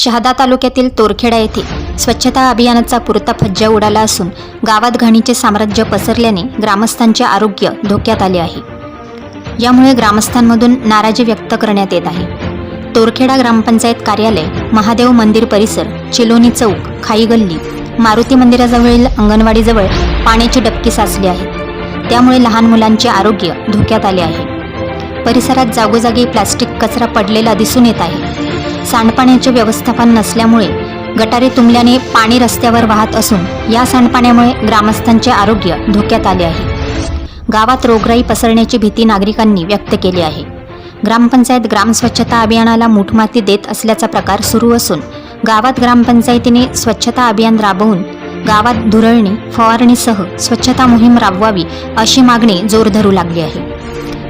शहादा तालुक्यातील तोरखेडा येथे स्वच्छता अभियानाचा पुरता फज्जा उडाला असून गावात घाणीचे साम्राज्य पसरल्याने ग्रामस्थांचे आरोग्य धोक्यात आले आहे. यामुळे ग्रामस्थांमधून नाराजी व्यक्त करण्यात येत आहे. तोरखेडा ग्रामपंचायत कार्यालय महादेव मंदिर परिसर चिलोनी चौक खाई गल्ली मारुती मंदिराजवळील अंगणवाडीजवळ पाण्याची डबकी साचली आहेत त्यामुळे लहान मुलांचे आरोग्य धोक्यात आले आहे. परिसरात जागोजागी प्लास्टिक कचरा पडलेला दिसून येत आहे. सांडपाण्याचे व्यवस्थापन नसल्यामुळे गटारे तुंबल्याने पाणी रस्त्यावर वाहत असून या सांडपाण्यामुळे ग्रामस्थांचे आरोग्य धोक्यात आले आहे. गावात रोगराई पसरण्याची भीती नागरिकांनी व्यक्त केली आहे. ग्रामपंचायत ग्रामस्वच्छता अभियानाला मूठमाती देत असल्याचा प्रकार सुरू असून गावात ग्रामपंचायतीने स्वच्छता अभियान राबवून गावात धुरळणी फवारणीसह स्वच्छता मोहीम राबवावी अशी मागणी जोर धरू लागली आहे.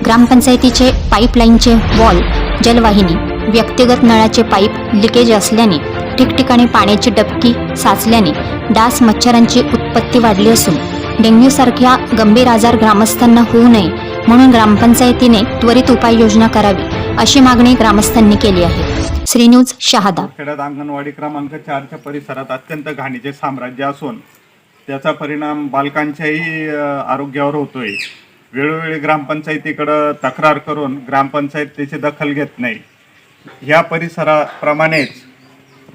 ग्रामपंचायतीचे पाईपलाईनचे वॉल जलवाहिनी व्यक्तिगत नळाचे पाईप लिकेज असल्याने ठिकठिकाणी पाण्याची डबकी साचल्याने डास मच्छरांची उत्पत्ती वाढली असून डेंग्यूसारख्या गंभीर आजार ग्रामस्थांना होऊ नये म्हणून ग्रामपंचायतीने त्वरित उपाययोजना करावी अशी मागणी ग्रामस्थांनी केली आहे. श्री न्यूज शहादा. खेड्यात अंगणवाडी क्रमांक चारच्या परिसरात अत्यंत घाणीचे साम्राज्य असून त्याचा परिणाम बालकांच्याही आरोग्यावर होतोय. वेळोवेळी ग्रामपंचायतीकडं तक्रार करून ग्रामपंचायत त्याची दखल घेत नाही. ह्या परिसराप्रमाणेच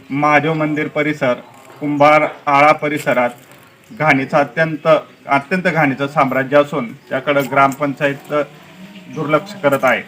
महादेव मंदिर परिसर कुंभार आळा परिसरात घाणीचा अत्यंत अत्यंत घाणीचं साम्राज्य असून त्याकडं ग्रामपंचायत दुर्लक्ष करत आहे.